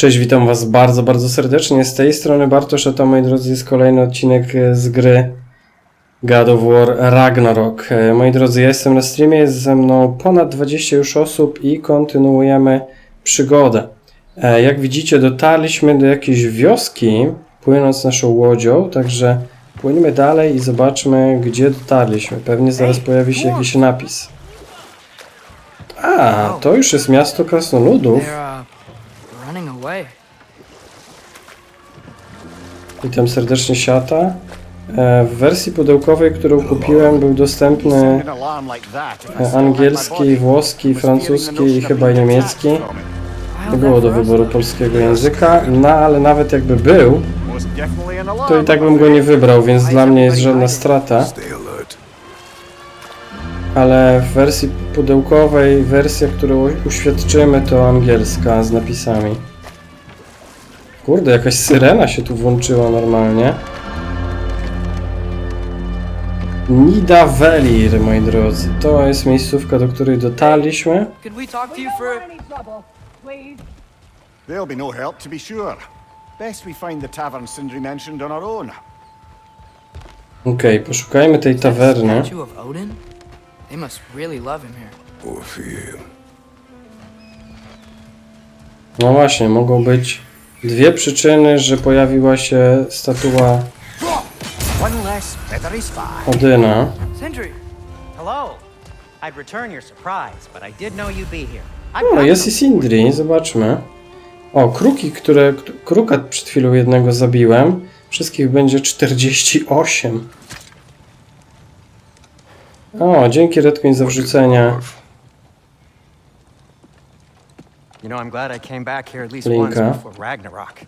Cześć, witam Was bardzo, bardzo serdecznie. Z tej strony Bartosz, a to moi drodzy jest kolejny odcinek e, z gry God of War Ragnarok. E, Moi drodzy, ja jestem na streamie, jest ze mną ponad 20 już osób i kontynuujemy przygodę. E, Jak widzicie, dotarliśmy do jakiejś wioski, płynąc naszą łodzią, także płyniemy dalej i zobaczmy, gdzie dotarliśmy. Pewnie zaraz pojawi się jakiś napis. A, to już jest miasto krasnoludów. Witam serdecznie Siata. E, W wersji pudełkowej, którą kupiłem, był dostępny e, angielski, włoski, francuski i chyba niemiecki. Nie było do wyboru polskiego języka, no ale nawet jakby był, to i tak bym go nie wybrał, więc dla mnie jest żadna strata. Ale w wersji pudełkowej, wersja, którą uświadczymy, to angielska z napisami. Kurde, jakaś syrena się tu włączyła normalnie. Nidavellir, moi drodzy. To jest miejscówka, do której dotarliśmy. Could we talk to you for? any trouble, please. There'll be no help, to be sure. Best we find the tavern Sindri mentioned on our own. Okej, poszukajmy tej tawerny. They must really love him here. No właśnie, mogą być dwie przyczyny, że pojawiła się statua. Odyna. Sentry, Hello. I'd return your surprise, but I did know you'd be here. I've O, got jest i Sindri, zobaczmy. O, kruki, które... Kruka przed chwilą jednego zabiłem. Wszystkich będzie 48. O, dzięki Redcoin za wrzucenie. You know, I'm glad I came back here at least Linka. once before Ragnarok.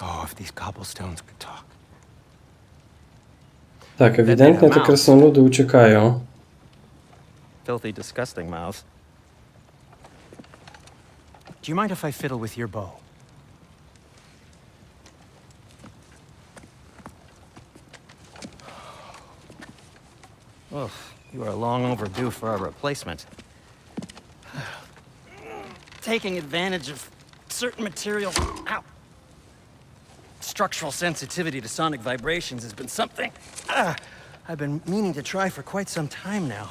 Oh, if these cobblestones could talk. Tak, ewidentnie te krasnoludy uciekają. Filthy, disgusting mouths. Do you mind if I fiddle with your bow? Ugh, you are long overdue for a replacement. Taking advantage of certain materials. Ow! Structural sensitivity to sonic vibrations has been something ah, I've been meaning to try for quite some time now.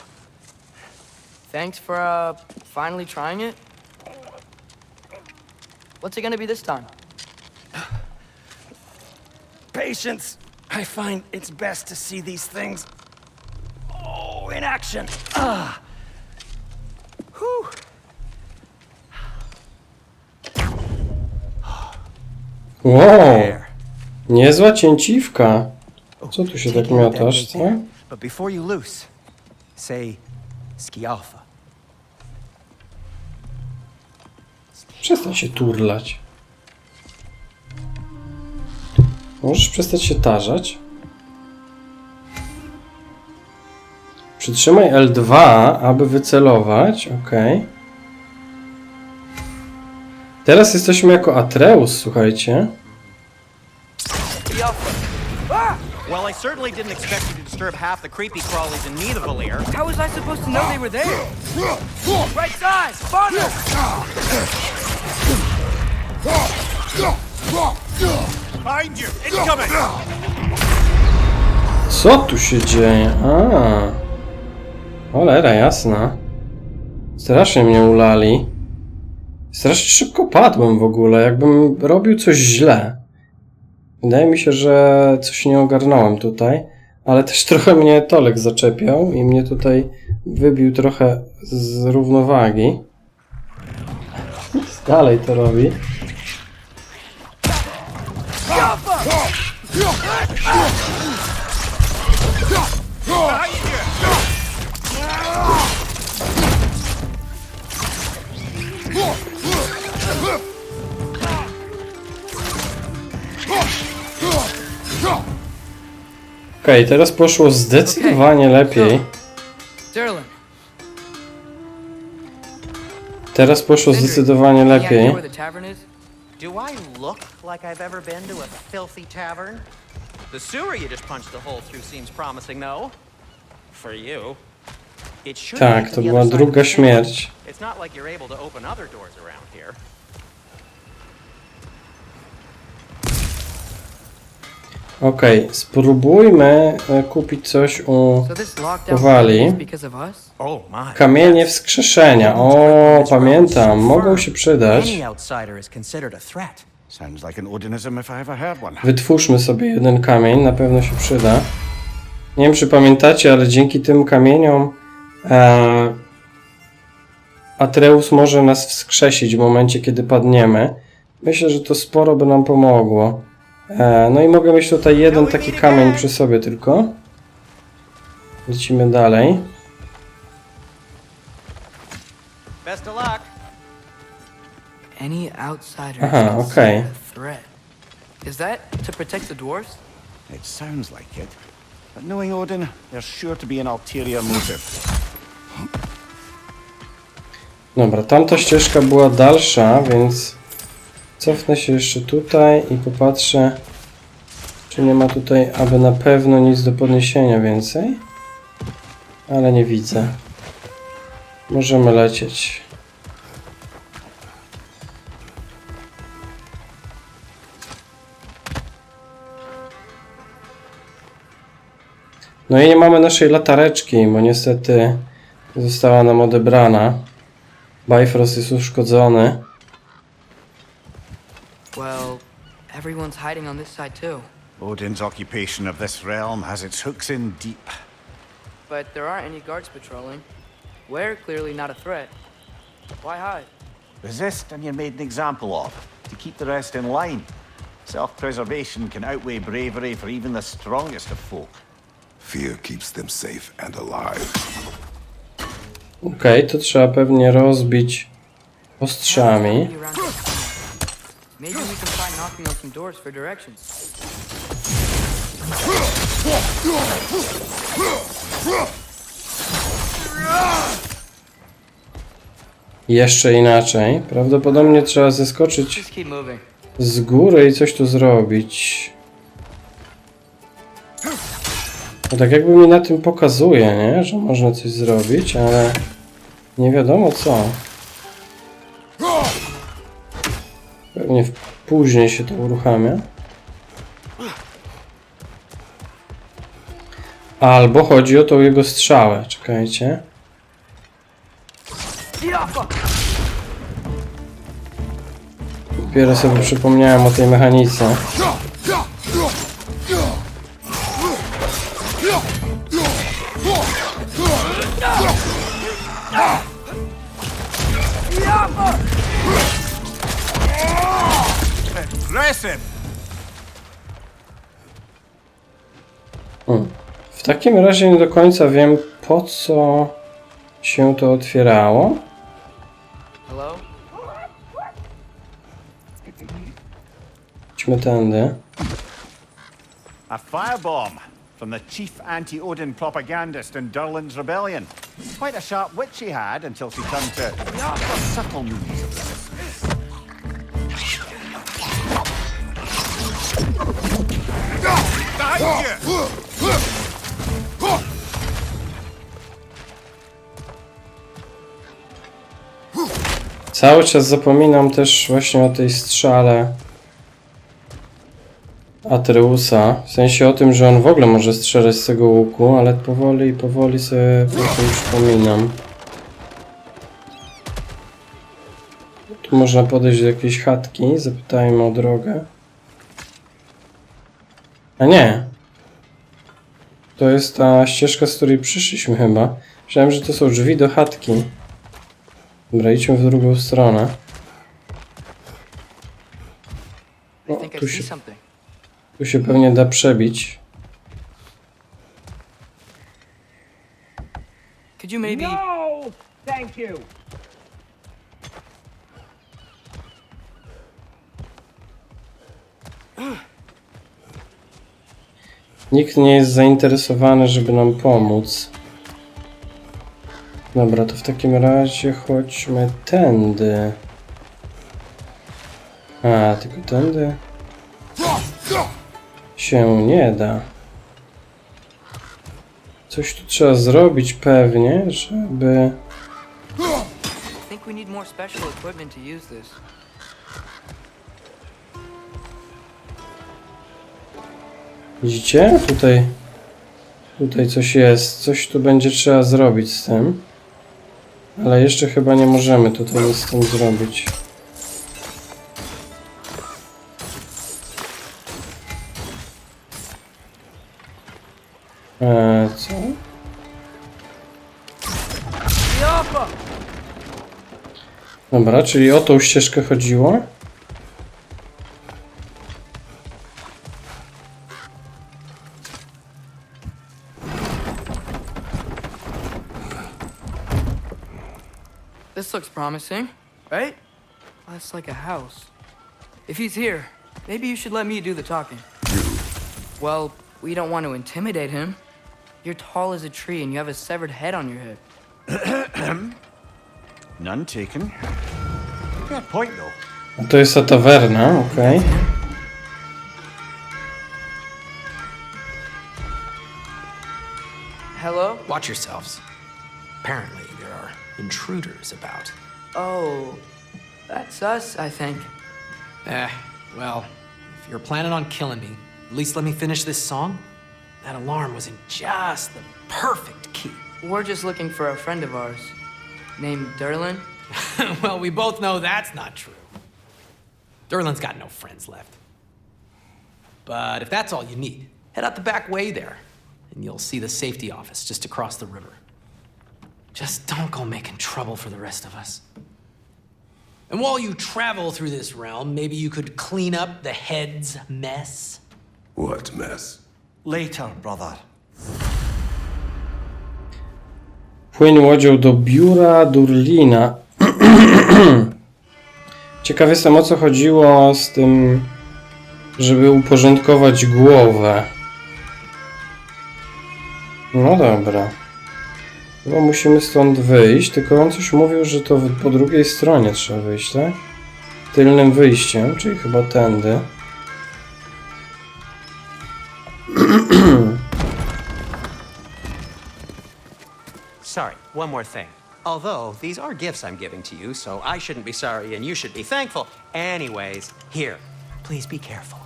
thanks for uh finally trying it. What's it gonna be this time? Patience. I find it's best to see these things. Oh, in action. Ah. Whew. Wow, niezła cięciwka. Co tu się tak miotasz, co? there. But before you loose, say Skialfa. Przestań się turlać. Możesz przestać się tarzać? Przytrzymaj L2, aby wycelować. Ok. Teraz jesteśmy jako Atreus, słuchajcie. Well, I certainly didn't expect you to disturb half the creepy crawlies in Nidavellir. How was I supposed to know they were there? Right size, bundle. Behind you! Incoming! Co tu się dzieje? A. Cholera jasna. Strasznie mnie ulali. Strasznie szybko padłem w ogóle, jakbym robił coś źle. Wydaje mi się, że coś nie ogarnąłem tutaj, ale też trochę mnie Tolek zaczepiał i mnie tutaj wybił trochę z równowagi. Dalej to robi. Okej, teraz poszło zdecydowanie lepiej. Teraz poszło zdecydowanie lepiej. Do I look like I've ever been to a filthy tavern? The sewer you just punched a hole through seems promising, though. For you. It should Tak, to była druga śmierć. It's not like you're able to open other doors around here. Okej, spróbujmy e, kupić coś u us? Oh kamienie wskrzeszenia. O, pamiętam, mogą się przydać. Any outsider is considered a threat. Sounds like an Odinism if I ever heard one. Wytwórzmy sobie jeden kamień, na pewno się przyda. Nie wiem, czy pamiętacie, ale dzięki tym kamieniom e, Atreus może nas wskrzesić w momencie, kiedy padniemy. Myślę, że to sporo by nam pomogło. E, no i mogę mieć tutaj jeden taki kamień przy sobie tylko. Lecimy dalej. Any outsider Aha, considered okay. a threat. Is that to protect the dwarves? It sounds like it. But knowing Odin, there's sure to be an ulterior motive. Dobra, tamta ścieżka była dalsza, więc cofnę się jeszcze tutaj i popatrzę, czy nie ma tutaj aby na pewno nic do podniesienia więcej. Ale nie widzę. Możemy lecieć. No i nie mamy naszej latareczki, bo niestety została nam odebrana. Bifrost jest uszkodzony. Everyone's hiding on this side too. Odin's occupation of this realm has its hooks in deep. But there aren't any guards patrolling. We're clearly not a threat. Why hide? Resist and you're made an example of, to keep the rest in line. Self-preservation can outweigh bravery for even the strongest of folk. Fear keeps them safe and alive. Okej, to trzeba pewnie rozbić ostrzami. Be around this. Maybe we can try knocking on some doors for directions. Jeszcze inaczej. Prawdopodobnie trzeba zeskoczyć Just keep moving. z góry i coś tu zrobić. No tak jakby mi na tym pokazuje, nie? Że można coś zrobić, ale nie wiadomo co. Pewnie w- później się to uruchamia. Albo chodzi o tą jego strzałę. Czekajcie. Dopiero sobie przypomniałem o tej mechanice. Impressive! Hmm. W takim razie nie do końca wiem po co się to otwierało. Hello? Idźmy tędy. A firebomb from the chief anti-Odin propagandist in Durlin's rebellion. Quite a sharp wit she had until she turned to subtle means of resistance. Cały czas zapominam też właśnie o tej strzale Atreusa. W sensie o tym, że on w ogóle może strzelać z tego łuku, ale powoli, powoli sobie o tym przypominam. Tu można podejść do jakiejś chatki, zapytajmy o drogę. A nie. To jest ta ścieżka, z której przyszliśmy chyba. Myślałem, że to są drzwi do chatki. Dobra, idźmy w drugą stronę. O, tu się, tu się pewnie da przebić. Could you maybe... No! Thank you. Nikt nie jest zainteresowany, żeby nam pomóc. Dobra, to w takim razie chodźmy tędy. A, tylko tędy się nie da. Coś tu trzeba zrobić pewnie, żeby... I think we need more to use. Widzicie? Tutaj... Tutaj coś jest. Coś tu będzie trzeba zrobić z tym. Ale jeszcze chyba nie możemy tutaj nic z tym zrobić. Eee, co? Dobra, czyli o tą ścieżkę chodziło. Promising, right? That's like a house. If he's here, maybe you should let me do the talking. Well, we don't want to intimidate him. You're tall as a tree and you have a severed head on your head. None taken. Fair point, though. A to jest ta tawerna, okej. Hello? Watch yourselves. Apparently, there are intruders about. Oh, that's us, I think. Eh, well, if you're planning on killing me, at least let me finish this song. That alarm was in just the perfect key. We're just looking for a friend of ours named Derlin. well, we both know that's not true. Derlin's got no friends left. But if that's all you need, head out the back way there, and you'll see the safety office just across the river. Just don't go making trouble for the rest of us. And while you travel through this realm, maybe you could clean up the head's mess. What mess? Later, brother. Płyń łodzią do biura Durlina. Ciekaw jestem o co chodziło z tym, żeby uporządkować głowę. No dobra. No musimy stąd wyjść, tylko on coś mówił, że to po drugiej stronie trzeba wyjść, tak? Tylnym wyjściem, czyli chyba tędy. Sorry, one more thing. Although, these are gifts I'm giving to you, so I shouldn't be sorry and you should be thankful. Anyways, here, please be careful.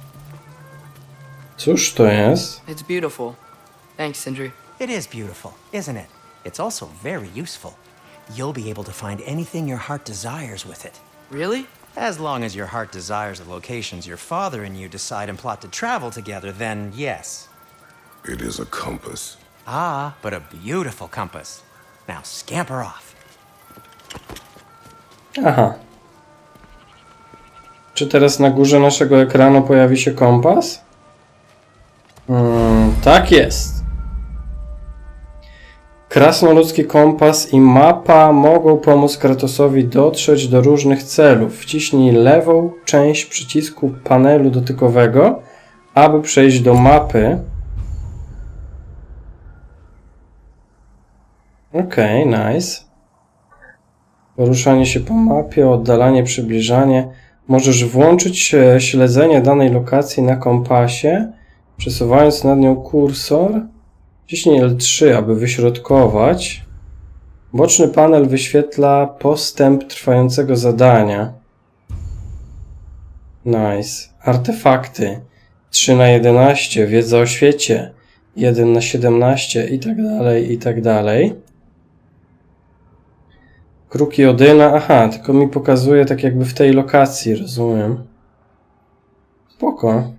Cóż to jest? It's beautiful. Thanks, Sindri. It is beautiful, isn't it? It's also very useful. You'll be able to find anything your heart desires with it. Really? As long as your heart desires the locations your father and you decide and plot to travel together, then yes. It is a compass. Ah, but a beautiful compass. Now scamper off. Aha. Czy teraz na górze naszego ekranu pojawi się kompas? Mm, tak jest. Krasnoludzki kompas i mapa mogą pomóc Kratosowi dotrzeć do różnych celów. Wciśnij lewą część przycisku panelu dotykowego, aby przejść do mapy. Okej, nice. Poruszanie się po mapie, oddalanie, przybliżanie. Możesz włączyć e, śledzenie danej lokacji na kompasie, przesuwając nad nią kursor. Ciśnij L3, aby wyśrodkować. Boczny panel wyświetla postęp trwającego zadania. Nice. Artefakty. 3 na 11, wiedza o świecie. 1 na 17 i tak dalej, i tak dalej. Kruki Odyna, aha, tylko mi pokazuje tak jakby w tej lokacji, rozumiem. Spoko.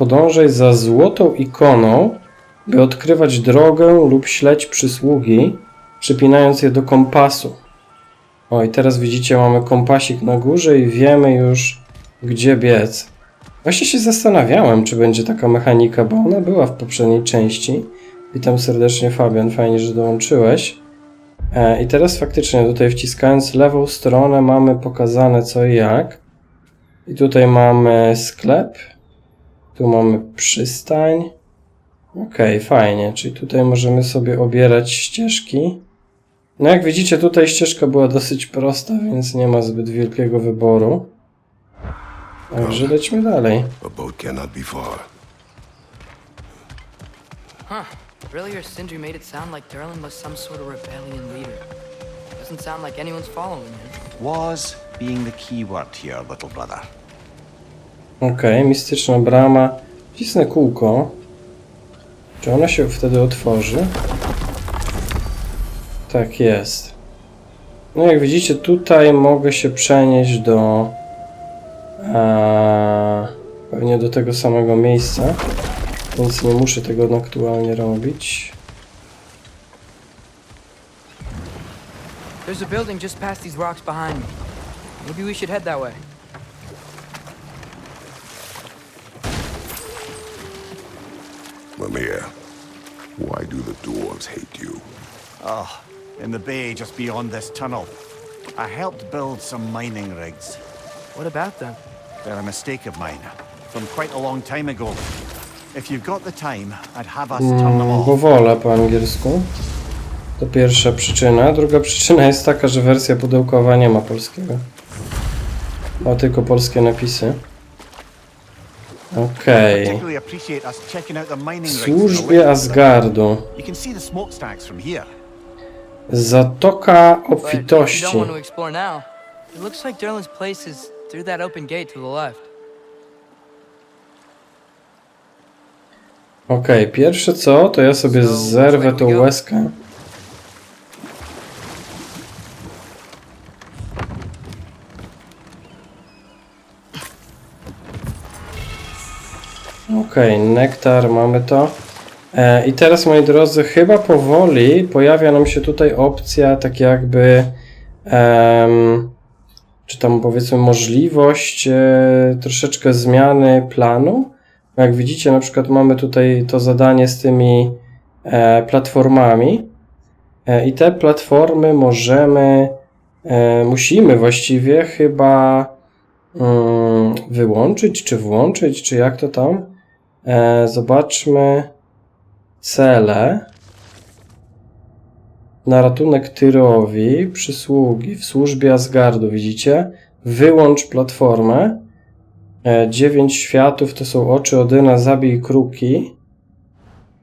Podążaj za złotą ikoną, by odkrywać drogę lub śledź przysługi, przypinając je do kompasu. O, i teraz widzicie, mamy kompasik na górze i wiemy już, gdzie biec. Właśnie się zastanawiałem, czy będzie taka mechanika, bo ona była w poprzedniej części. Witam serdecznie, Fabian, fajnie, że dołączyłeś. E, I teraz faktycznie tutaj wciskając lewą stronę mamy pokazane co i jak. I tutaj mamy sklep. Tu mamy przystań. Okej, fajnie, czyli tutaj możemy sobie obierać ścieżki. No jak widzicie tutaj ścieżka była dosyć prosta, więc nie ma zbyt wielkiego wyboru. Także lećmy dalej. A boat cannot be far. Huh. Really, or Sindri made it sound like Derlin was some sort of rebellion leader. Doesn't sound like anyone's following him. Was being the key word here, little brother. Okej, mistyczna brama. Wcisnę kółko. Czy ona się wtedy otworzy? Tak jest. No jak widzicie, tutaj mogę się przenieść do... E, pewnie do tego samego miejsca. Więc nie muszę tego aktualnie robić. There's a building just past these rocks behind me. Maybe we should head that way. Mimir, why do the dwarves hate you? Oh, in the bay just beyond this tunnel. I helped build some mining rigs. What about them? They're a mistake of mine, from quite a long time ago. If you've got the time, I'd have us turn them Mm, off. po angielsku. To pierwsza przyczyna. Druga przyczyna jest taka, że wersja pudełkowa nie ma polskiego. Ma tylko polskie napisy. The służbie. Asgardu. Zatoka obfitości. don't want to explore now, it looks like Derlin's place is through that open gate to the left. Okej, pierwsze co, to ja sobie So, zerwę tą łezkę. Okej, nektar, mamy to. E, I teraz, moi drodzy, chyba powoli pojawia nam się tutaj opcja, tak jakby, em, czy tam powiedzmy możliwość e, troszeczkę zmiany planu. Jak widzicie, na przykład mamy tutaj to zadanie z tymi e, platformami e, i te platformy możemy, e, musimy właściwie chyba mm, wyłączyć, czy włączyć, czy jak to tam. E, zobaczmy cele. Na ratunek Tyrowi, przysługi w służbie Asgardu, widzicie? Wyłącz platformę. E, Dziewięć światów to są oczy Odyna, zabij kruki.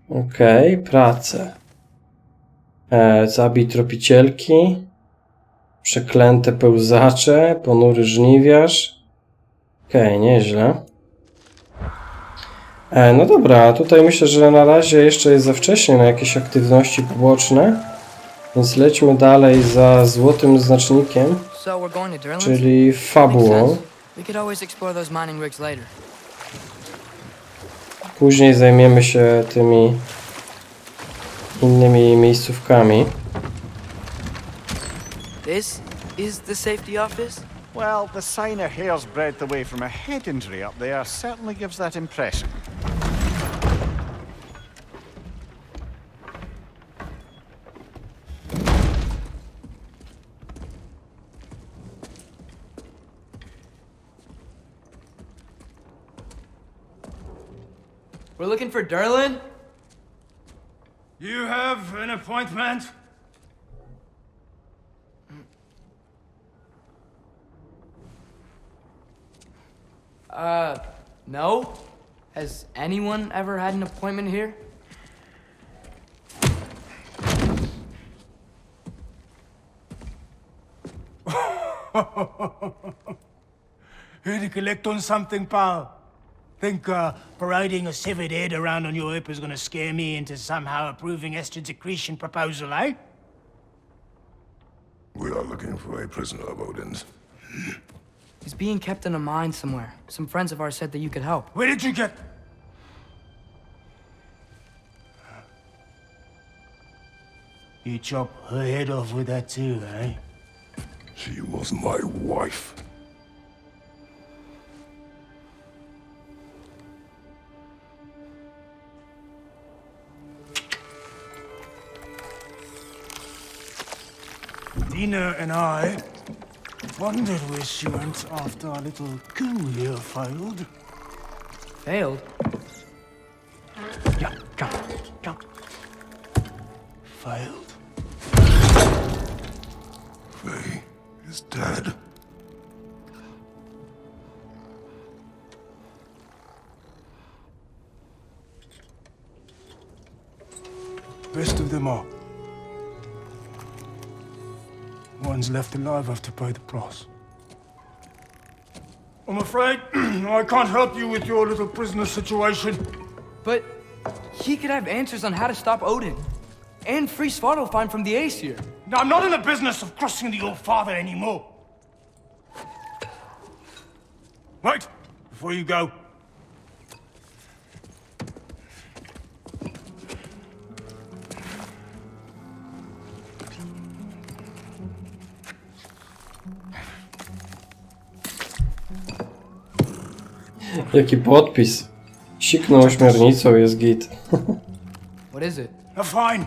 Okej, prace. E, zabij tropicielki. Przeklęte pełzacze, ponury żniwiarz. Okej, nieźle. E, no dobra, tutaj myślę, że na razie jeszcze jest za wcześnie na jakieś aktywności poboczne. Więc lećmy dalej za złotym znacznikiem, czyli fabułą. Później zajmiemy się tymi innymi miejscówkami. This is the safety office? Well, the sign a hair's breadth away from a head injury up there certainly gives that impression. We're looking for Derlin? You have an appointment? Uh, no? Has anyone ever had an appointment here? Here to collect on something, pal. Think uh, parading a severed head around on your hip is gonna scare me into somehow approving Estrid's accretion proposal, eh? We are looking for a prisoner of Odin's. He's being kept in a mine somewhere. Some friends of ours said that you could help. Where did you get... You chop her head off with that too, eh? She was my wife. Dina and I wondered where she went after our little coup here failed. Failed? Yeah, jump, jump. Failed. Faye is dead. best of them all. One's left alive have to pay the price. I'm afraid I can't help you with your little prisoner situation. But he could have answers on how to stop Odin. And free Svartalfheim from the Aesir. Now, I'm not in the business of crossing the old father anymore. Wait, before you go. Jaki podpis. Siknął ośmiornicą, jest git. What is it? A fine.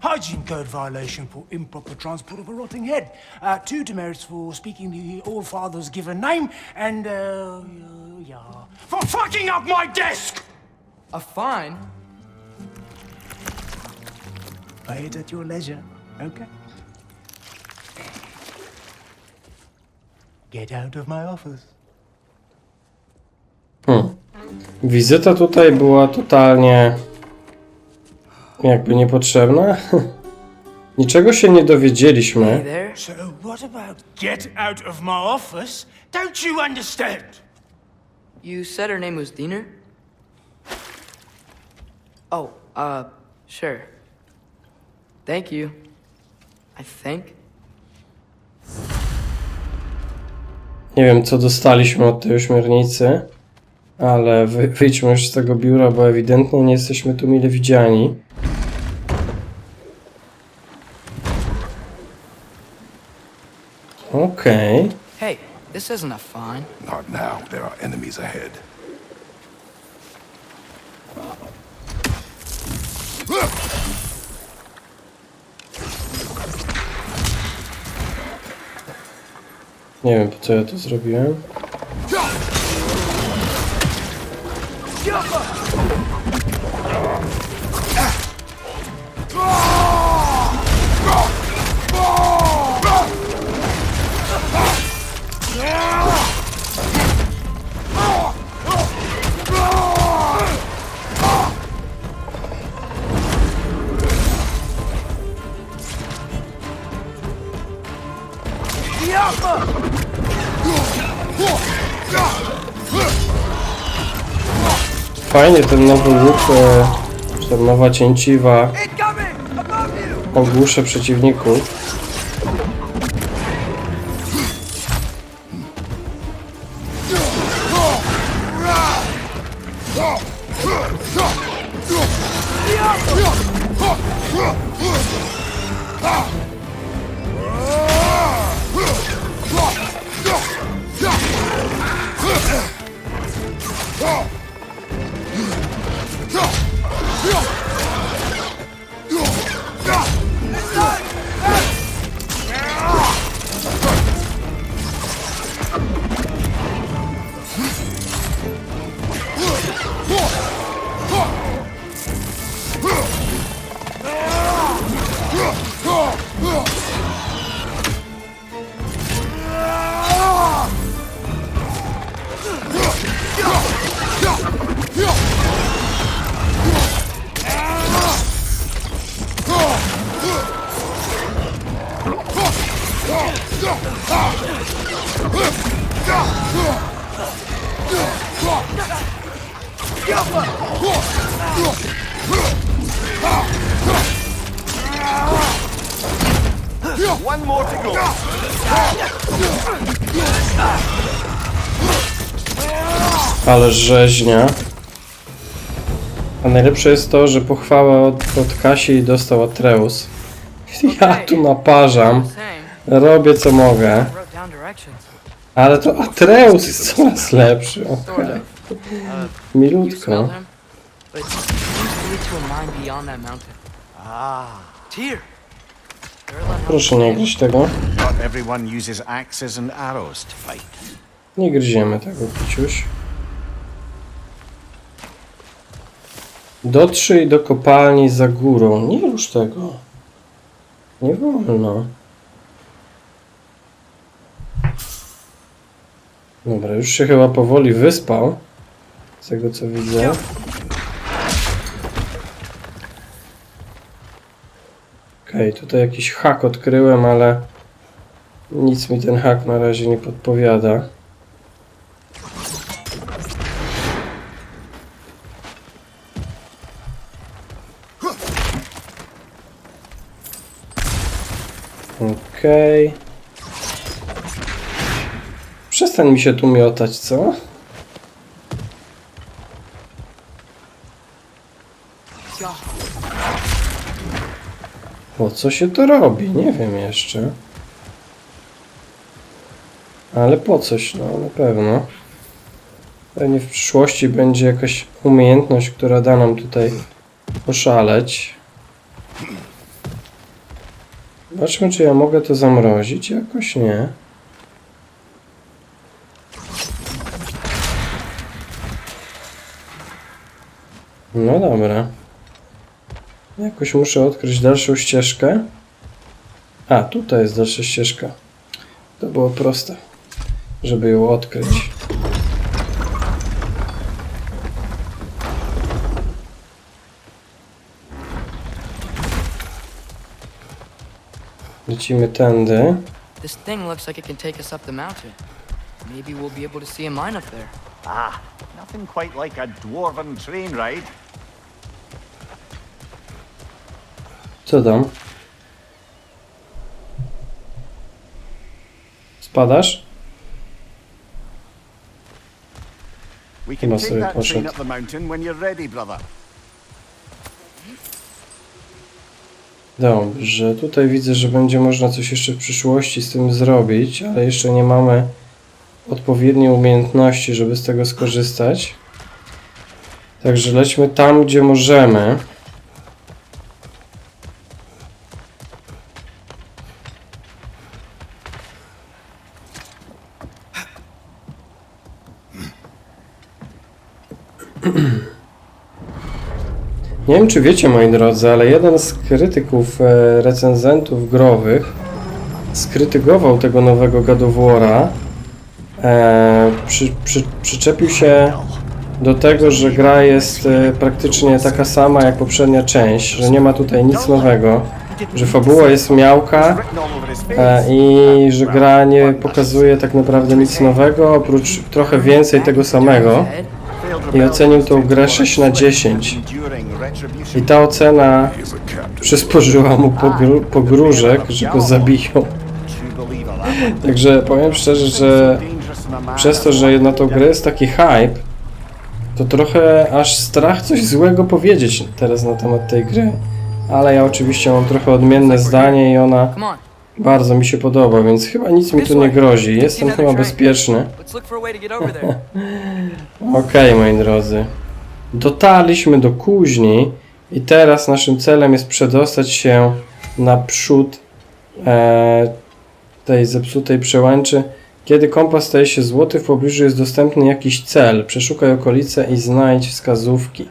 Hygiene code violation for improper transport of a rotting head. Uh, two demerits for speaking the All Father's given name, and, uh, uh, yeah. For fucking up my desk! A fine? Pay it at your leisure, okay? Get out of my office. Wizyta tutaj była totalnie jakby niepotrzebna. Niczego się nie dowiedzieliśmy. there? So, what about get out of my office? Don't you understand? You said her name was Diener? Oh, uh, sure. Thank you. I think. Nie wiem, co dostaliśmy od tej ośmiornicy, ale wy, wyjdźmy już z tego biura, bo ewidentnie nie jesteśmy tu mile widziani. Okej. Hey, this isn't a fine. Not now. There are enemies ahead. Nie wiem, po co ja to zrobiłem. Fajnie ten nowy łuk, e, czy ta nowa cięciwa ogłuszę przeciwników. Ale rzeźnia. A najlepsze jest to, że pochwałę od, od Kasi dostał Atreus. Ja tu naparzam, robię co mogę, ale to Atreus jest coraz lepszy. You Milutko. Ah. Proszę nie gryźć tego. Nie gryziemy tego, Kiciuś. Dotrzyj do kopalni za górą. Nie rusz tego. Nie wolno. Dobra, już się chyba powoli wyspał. Z tego co widzę. Okej, tutaj jakiś hak odkryłem, ale nic mi ten hak na razie nie podpowiada. Okej. Przestań mi się tu miotać, co? Po co się to robi? Nie wiem jeszcze. Ale po coś, no na pewno. Pewnie w przyszłości będzie jakaś umiejętność, która da nam tutaj poszaleć. Zobaczmy, czy ja mogę to zamrozić. Jakoś nie. No dobra. Jakoś muszę odkryć dalszą ścieżkę. A, tutaj jest dalsza ścieżka. To było proste, żeby ją odkryć. Lecimy tędy. This thing looks like it can take us up the mountain. Maybe we'll be able to see a mine up there. Ah, nothing quite like a dwarven train ride. Co tam? Spadasz? We can Chyba take sobie that train poszedł. up the mountain when you're ready, brother. Dobrze, tutaj widzę, że będzie można coś jeszcze w przyszłości z tym zrobić, ale jeszcze nie mamy odpowiedniej umiejętności, żeby z tego skorzystać. Także lećmy tam, gdzie możemy. Nie wiem, czy wiecie, moi drodzy, ale jeden z krytyków, e, recenzentów growych skrytykował tego nowego War'a. E, przy, przy, przyczepił się do tego, że gra jest e, praktycznie taka sama jak poprzednia część, że nie ma tutaj nic nowego, że fabuła jest miałka e, i że gra nie pokazuje tak naprawdę nic nowego, oprócz trochę więcej tego samego. I ocenił tą grę 6 na 10. I ta ocena przysporzyła mu pogru pogróżek, że go zabiją. Także powiem szczerze, że przez to, że na tą grę jest taki hype, to trochę aż strach coś złego powiedzieć teraz na temat tej gry. Ale ja oczywiście mam trochę odmienne zdanie i ona bardzo mi się podoba, więc chyba nic mi tu nie grozi. Jestem chyba bezpieczny. Okej, moi drodzy. Dotarliśmy do kuźni i teraz naszym celem jest przedostać się naprzód e, tej zepsutej przełęczy. Kiedy kompas staje się złoty, w pobliżu jest dostępny jakiś cel. Przeszukaj okolice i znajdź wskazówki.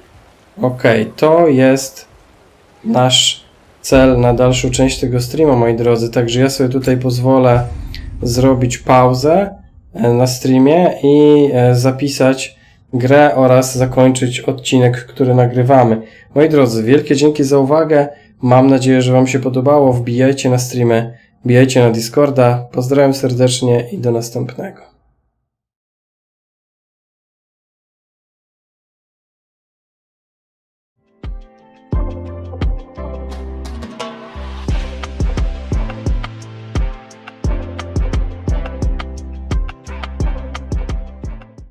Okej, to jest nasz cel na dalszą część tego streama, moi drodzy. Także ja sobie tutaj pozwolę zrobić pauzę e, na streamie i e, zapisać grę oraz zakończyć odcinek, który nagrywamy. Moi drodzy, wielkie dzięki za uwagę. Mam nadzieję, że Wam się podobało. Wbijajcie na streamy, wbijajcie na Discorda. Pozdrawiam serdecznie i do następnego.